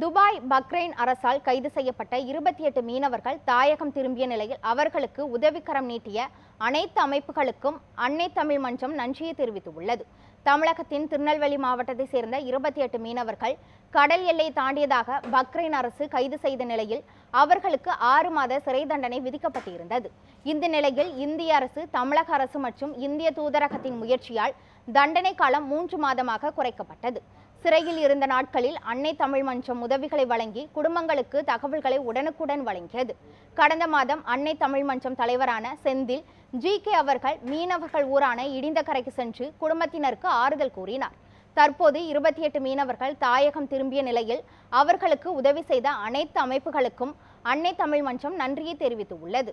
Dubai Bahrain அரசால் கைது செய்யப்பட்ட இருபத்தி எட்டு மீனவர்கள் தாயகம் திரும்பிய நிலையில் அவர்களுக்கு உதவிக்கரம் நீட்டிய அனைத்து அமைப்புகளுக்கும் அன்னை தமிழ் மன்றம் நன்றியை தெரிவித்துள்ளது. தமிழகத்தின் திருநெல்வேலி மாவட்டத்தை சேர்ந்த இருபத்தி எட்டு மீனவர்கள் கடல் எல்லை தாண்டியதாக பக்ரைன் அரசு கைது செய்த நிலையில் அவர்களுக்கு ஆறு மாத சிறை தண்டனை விதிக்கப்பட்டிருந்தது. இந்த நிலையில் இந்திய அரசு தமிழக அரசு மற்றும் இந்திய தூதரகத்தின் முயற்சியால் தண்டனை காலம் மூன்று மாதமாக குறைக்கப்பட்டது. சிறையில் இருந்த நாட்களில் அன்னை தமிழ் மன்றம் உதவிகளை வழங்கி குடும்பங்களுக்கு தகவல்களை உடனுக்குடன் வழங்கியது. கடந்த மாதம் அன்னை தமிழ் மன்றம் தலைவரான செந்தில் ஜி கே அவர்கள் மீனவர்கள் ஊரான இடிந்தகரைக்கு சென்று குடும்பத்தினருக்கு ஆறுதல் கூறினார். தற்போது இருபத்தி எட்டு மீனவர்கள் தாயகம் திரும்பிய நிலையில் அவர்களுக்கு உதவி செய்த அனைத்து அமைப்புகளுக்கும் அன்னை தமிழ் மன்றம் நன்றியை தெரிவித்துள்ளது.